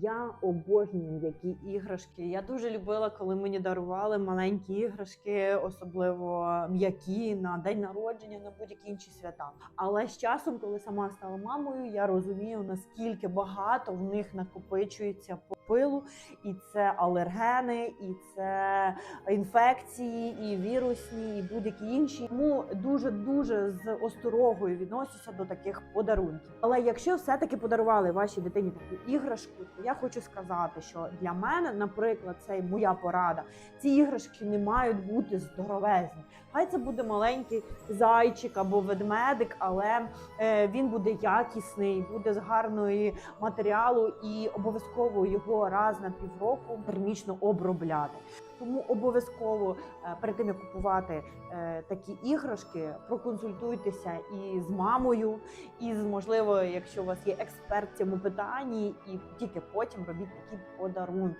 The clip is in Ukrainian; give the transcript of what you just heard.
Я обожнюю м'які іграшки. Я дуже любила, коли мені дарували маленькі іграшки, особливо м'які на день народження, на будь-які інші свята. Але з часом, коли сама стала мамою, я розумію, наскільки багато в них накопичується попилу, і це алергени, і це інфекції, і вірусні, і будь-які інші. Тому дуже дуже з осторогою відносяся до таких подарунків. Але якщо все-таки подарували вашій дитині таку іграшку, то я хочу сказати, що для мене, наприклад, це моя порада. Ці іграшки не мають бути здоровезні. Хай це буде маленький зайчик або ведмедик, але е, він буде якісний, буде з гарної матеріалу і обов'язково його раз на півроку термічно обробляти. Тому обов'язково е, перед тим як купувати е, такі іграшки, проконсультуйтеся і з мамою, і з можливо, якщо у вас є експерт в цьому питанні, і тільки потім робіть такі подарунки.